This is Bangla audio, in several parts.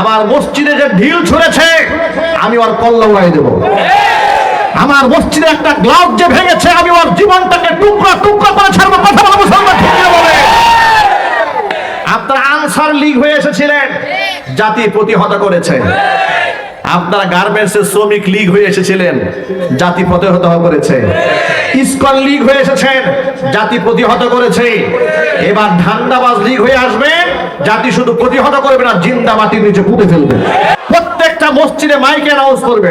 আমার মসজিদে যে ঢিল ছুঁড়েছে, আমি ওর কল্লা উড়াই দেবো। আমার মসজিদে একটা গ্লাস যে ভেঙেছে, আমি ওর জীবনটাকে টুকরো টুকরা করে ছাড়বো, কথা মুসলমান আপনারা আনসার লীগ হয়ে এসেছিলেন, জাতি প্রতিহত করেছে। আপনারা গার্মেন্টসের শ্রমিক লীগ হয়ে এসেছিলেন, জাতি প্রতিহত করেছে। ইসকন লীগ হয়ে এসেছেন, জাতি প্রতিহত করেছে। এবার ধান্দাবাজ লীগ হয়ে আসবেন জাতি শুধু প্রতিহত করবে না জিন্দা মাটির নিচে পুঁতে ফেলবে। প্রত্যেকটা মসজিদে মাইকে অ্যানাউন্স করবে,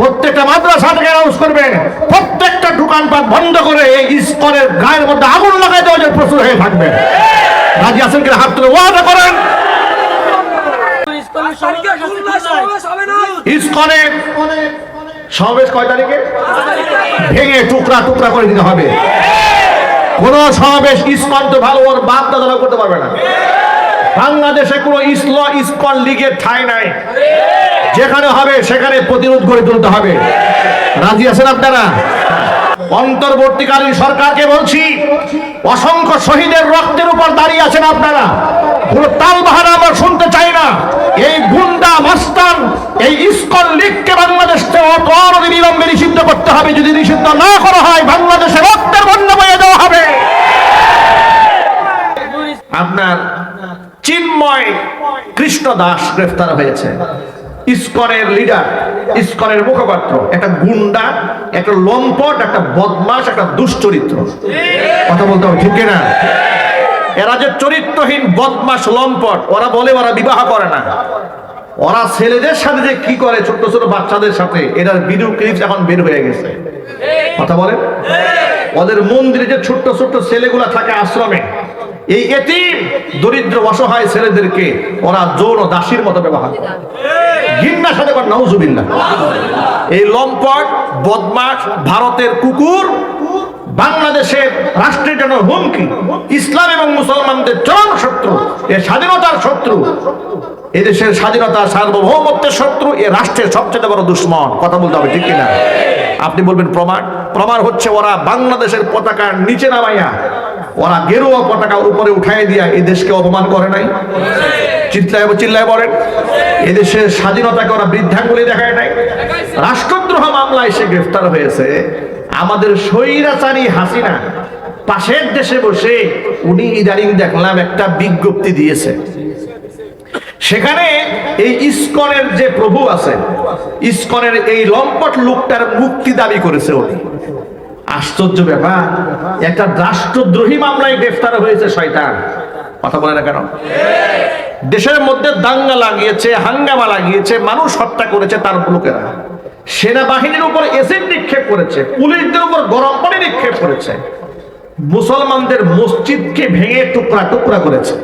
প্রত্যেকটা মাদ্রাসা থেকে অ্যানাউন্স করবে, প্রত্যেকটা দোকানপাট বন্ধ করে এই ইসকনের গায়ের মধ্যে আগুন লাগাই দেওয়া যায় প্রস্তুত হয়ে থাকবে। রাজি আছেন কিনা? হাত তুলে ওয়াদা করেন। সমাবেশ কয় তারিখে? ভেঙে টুকরা টুকরা করে দিতে হবে। কোন সমাবেশ ইসকন তো ভালো, ওর বাপ দাদারা করতে পারবে না। বাংলাদেশে কোনো ইসল ইসকন লীগের ঠাঁই নাই। যেখানে হবে, সেখানে প্রতিরোধ গড়ে তুলতে হবে। রাজি আছেন আপনারা? অন্তর্বর্তীকালীন সরকারকে বলছি, অসংখ্য শহীদের রক্তের উপর দাঁড়িয়ে আছেন আপনারা। কোন তাল বাহানা আমরা শুনতে চাই না। এই গুন্ডা মাস্তান এই ইস্কন লীগকে বাংলাদেশ থেকে অনতি বিলম্বে নিষিদ্ধ করতে হবে যদি নিষিদ্ধ না করা হয় বাংলাদেশে রক্তের বন্যা বয়ে দেওয়া হবে আপনার চিন্ময় কৃষ্ণ দাস গ্রেফতার হয়েছে। ইস্কনের লিডার ইস্কনের মুখপাত্র, একটা গুন্ডা, একটা লম্পট, একটা বদমাস একটা দুশ্চরিত্র। কথা বলতে হবে, ঠিক না এরা যে চরিত্রহীন বদমাস লম্পট, ওরা বলে ওরা বিবাহ করে না। ওরা ছেলেদের সাথে যে কি করে ছোট ছোট বাচ্চাদের সাথে, এটার ভিডিও ক্লিপ এখন বের হয়ে গেছে। কথা বলেন? ওদের মন্দিরে যে ছোট্ট ছোট্ট ছেলেগুলা থাকে আশ্রমে এই এতিম, দরিদ্র, অসহায় ছেলেদেরকে ওরা যৌন দাসীর মতো ব্যবহার করে। ঘিন্নার সাথে করে এই লম্পট বদমাস ভারতের কুকুর, বাংলাদেশের রাষ্ট্রের জন্য হুমকি, ইসলাম এবং মুসলমানদের চরম শত্রু, এ স্বাধীনতার শত্রু, এদেশের স্বাধীনতা সার্বভৌমত্বের শত্রু, এ রাষ্ট্রের সবচেয়ে বড় দুশ্মন। কথা বলতে হবে, ঠিক কিনা? আপনি বলবেন প্রমাণ? প্রমাণ হচ্ছে ওরা বাংলাদেশের পতাকার নিচে নামাইয়া ওরা গেরুয়া পতাকা উপরে উঠাই দিয়া এই দেশকে অপমান করে নাই। চিল্লায় চিল্লায় বলেন এদেশের স্বাধীনতাকে ওরা বৃদ্ধাঙ্গুলি দেখায় নাই। রাষ্ট্রদ্রোহ মামলায় সে গ্রেফতার হয়েছে। আমাদের স্বৈরাচারী হাসিনা পাশের দেশে বসে উনি ইদানিং দেখলাম একটা বিজ্ঞপ্তি দিয়েছে। সেখানে এই ইস্কনের যে প্রভু আছে, ইস্কনের এই লম্পট লোকটার মুক্তি দাবি করেছে উনি। আশ্চর্য ব্যাপার। একটা রাষ্ট্রদ্রোহী মামলায় গ্রেফতার হয়েছে শয়তান। কথা বলে না কেন? দেশের মধ্যে দাঙ্গা লাগিয়েছে, হাঙ্গামা লাগিয়েছে, মানুষ হত্যা করেছে তার লোকেরা। সেনাবাহিনীর উপর এসিড নিক্ষেপ করেছে, পুলিশদের উপর গরম পানি নিক্ষেপ করেছে। মুসলমানদের মসজিদকে ভেঙে টুকরা টুকরা করেছে।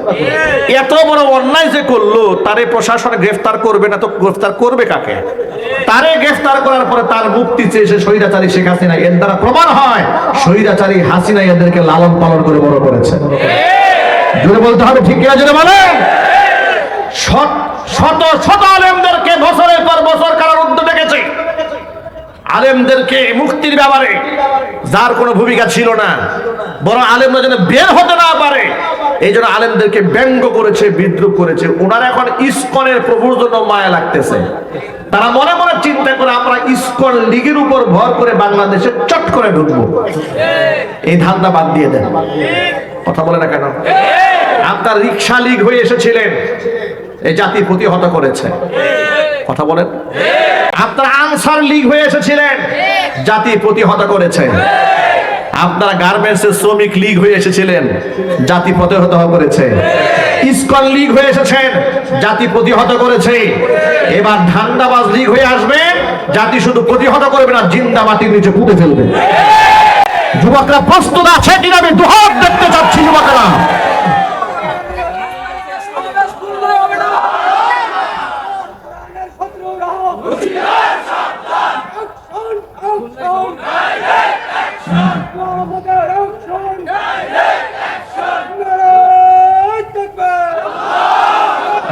এত বড় অন্যায় যে করল, তারে প্রশাসন গ্রেফতার করবে না তো গ্রেফতার করবে কাকে? তারে গ্রেফতার করার পরে তার মুক্তি চেয়েছে স্বৈরাচারী শেখ হাসিনা, এর দ্বারা প্রমাণ হয় স্বৈরাচারী হাসিনা এদেরকে লালন পালন করে বড় করেছে। জোরে বলতে হবে, ঠিক কিনা জোরে বলেন? শত শত আলেমদেরকে বছরের পর বছর কারারুদ্ধ ডেকেছে আলেমদেরকে মুক্তির ব্যাপারে যার কোনো ভূমিকা ছিল না, বরং আলেমরা যেন বের হতে না পারে, এই জন্য আলেমদেরকে ব্যঙ্গ করেছে, বিদ্রুপ করেছে। ওনারা এখন ইস্কনের প্রভুর জন্য মায়া লাগতেছে। তারা মনে মনে চিন্তা করে আমরা ইস্কন লীগের উপর ভর করে বাংলাদেশে চট করে ঢুকবো। এই ধান্দা বাদ দিয়ে দেন। কথা বলে না কেন? আপনার রিক্সা লীগ হয়ে এসেছিলেন। এই জাতি প্রতিহত করেছে। কথা বলেন? আপনারা আনসার লীগ হয়ে এসেছিলেন। জাতি প্রতিহত করেছে। আপনারা গার্মেন্টসের শ্রমিক লীগ হয়ে এসেছিলেন। জাতি প্রতিহত করেছে। ইসকন লীগ হয়ে এসেছেন, জাতি প্রতিহত করেছে। এবার ধান্দাবাজ লীগ হয়ে আসবে, জাতি শুধু প্রতিহত করবে না জিন্দা মাটির নিচে পুঁতে ফেলবে। যুবকরা প্রস্তুত আছে কিনা আমি দুহাত দেখতে চাচ্ছি যুবকরা।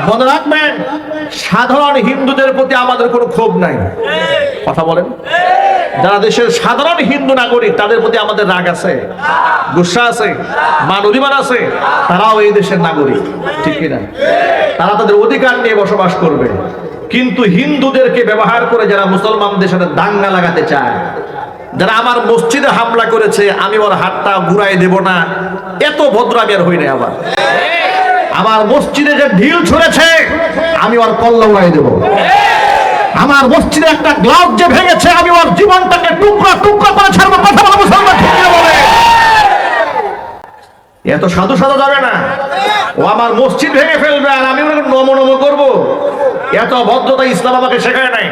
মনে রাখবেন, সাধারণ হিন্দুদের প্রতি আমাদের কোনো ক্ষোভ নাই। কথা বলেন। যারা দেশের সাধারণ হিন্দু নাগরিক, তাদের প্রতি আমাদের রাগ আছে, গুসা আছে মান অভিমান আছে, তারাও এই দেশের নাগরিক, ঠিক কিনা? তারা তাদের অধিকার নিয়ে বসবাস করবে। কিন্তু হিন্দুদেরকে ব্যবহার করে যারা মুসলমানদের সাথে দাঙ্গা লাগাতে চায়, যারা আমার মসজিদে হামলা করেছে, আমি ওর হাতটা ঘুরাই দেব না, এত ভদ্র আমি আর হই না আবার আমার মসজিদে যে ঢিল ছুঁড়েছে, আমি ওর কল্লা উড়াই দেব। আমার মসজিদে একটা গ্লাস যে ভেঙেছে, আমি ওর জীবনটাকে টুকরো টুকরো করে ছাড়বো, কথা বলব ঠিক বলে? এত সাধু সাধু যাবে না। ও আমার মসজিদ ভেঙে ফেলবে আর আমি নম নম করব। এত ভদ্রতা ইসলাম আমাকে শেখায় নাই।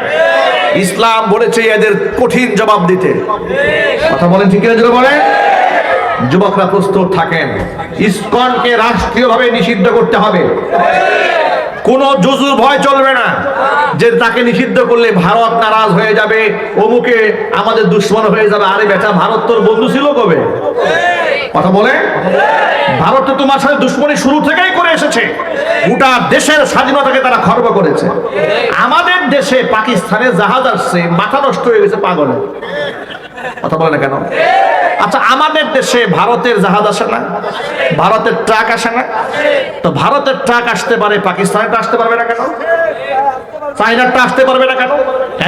ইসলাম বলেছে এদের কঠিন জবাব দিতে। কথা বলেন ঠিক যেটা বলে যুবকরা প্রস্তুত থাকেন। ইসকনকে রাষ্ট্রীয়ভাবে নিষিদ্ধ করতে হবে। কোন জুজুর ভয় চলবে না। যে তাকে নিষিদ্ধ করলে ভারত নারাজ হয়ে যাবে, অমুকে আমাদের দুশ্মন হয়ে যাবে। আরে বেটা, ভারত তোর বন্ধু ছিল কবে? কথা বলে? ভারত তো তোমার সাথে দুশ্মনী শুরু থেকেই করে এসেছে। গোটা দেশের স্বাধীনতাকে তারা খর্ব করেছে। আমাদের দেশে পাকিস্তানের জাহাজ আসছে, মাথা নষ্ট হয়ে গেছে পাগলে। কথা বলে না কেন? আচ্ছা আমাদের দেশে ভারতের জাহাজ আসে না, ভারতের ট্রাক আসে না। তো ভারতের ট্রাক আসতে পারে পাকিস্তানেরটা আসতে পারবে না কেন? চাইনারটা আসতে পারবে না কেন?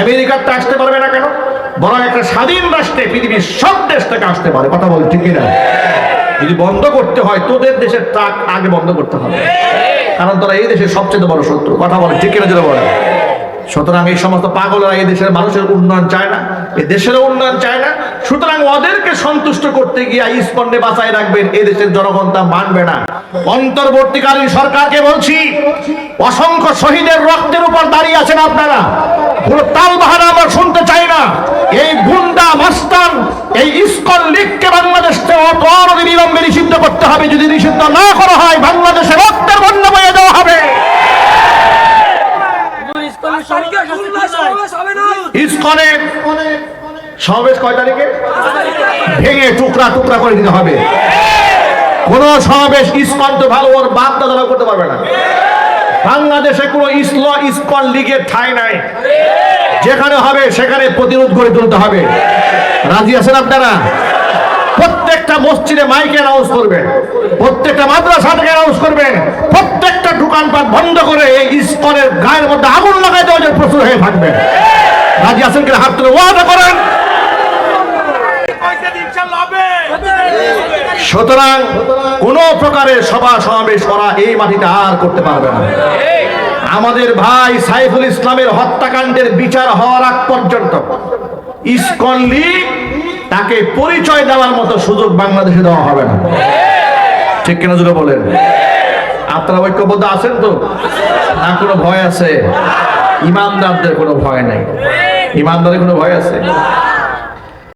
আমেরিকারটা আসতে পারবে না কেন? বরং একটা স্বাধীন রাষ্ট্রে পৃথিবীর সব দেশ থেকে আসতে পারে। কথা বল, ঠিক না যদি বন্ধ করতে হয়, তোদের দেশের ট্রাক আগে বন্ধ করতে হবে। কারণ তোরা এই দেশের সবচেয়ে বড় শত্রু। কথা বলে, ঠিক কিনা যেটা বলে সুতরাং এই সমস্ত পাগলরা এই দেশের মানুষের উন্নয়ন চায় না এই দেশেরও উন্নয়ন চায় না, সুতরাং ওদেরকে সন্তুষ্ট করতে গিয়ে ইস্পন্ডে বাঁচায় রাখবেন এই দেশের জনগণ তা মানবে না। অন্তর্বর্তীকালীন সরকারকে বলছি, অসংখ্য শহীদের রক্তের উপর দাঁড়িয়ে আছেন আপনারা। কোন তাল বাহানা আমরা শুনতে চাই না। এই গুন্ডা মাস্তান এই ইস্কন লীগকে বাংলাদেশ থেকে বিলম্বে নিষিদ্ধ করতে হবে, যদি নিষিদ্ধ না করা হয় বাংলাদেশে রক্তের বন্যা বয়ে দেওয়া হবে ইস্কনে সমাবেশ কয় তারিখে? ভেঙে টুকরা টুকরা করে দিতে হবে। কোন সমাবেশ ইস্কন তো ভালো ওর বাপ দাদারা করতে পারবে না। বাংলাদেশে কোন ইসল ইস্কন লীগের ঠাঁই নাই। যেখানে হবে সেখানে প্রতিরোধ গড়ে তুলতে হবে। রাজি আছেন আপনারা? প্রত্যেকটা মসজিদে মাইকে অ্যানাউন্স করবেন। প্রত্যেকটা মাদ্রাসা থেকে অ্যানাউন্স করবেন। প্রত্যেকটা দোকানপাট বন্ধ করে এই ইস্কনের গায়ের মধ্যে আগুন লাগাই দেওয়া যে প্রচুর হয়ে থাকবে রাজি আছেন কিনা? হাত তুলে ওয়াদা করেন। সুতরাং কোন প্রকারের সভা সমাবেশ করা এই মাটিতে আর করতে পারবে না। আমাদের ভাই সাইফুল ইসলামের হত্যাকাণ্ডের বিচার হওয়ার আগ পর্যন্ত ইসকন লীগ তাকে পরিচয় দেওয়ার মতো সুযোগ বাংলাদেশে দেওয়া হবে না। ঠিক কিনা জুড়ে বলেন? আপনারা ঐক্যবদ্ধ আছেন তো? না, কোনো ভয় আছে? ইমানদারদের কোনো ভয় নাই। ইমানদারের কোনো ভয় আছে?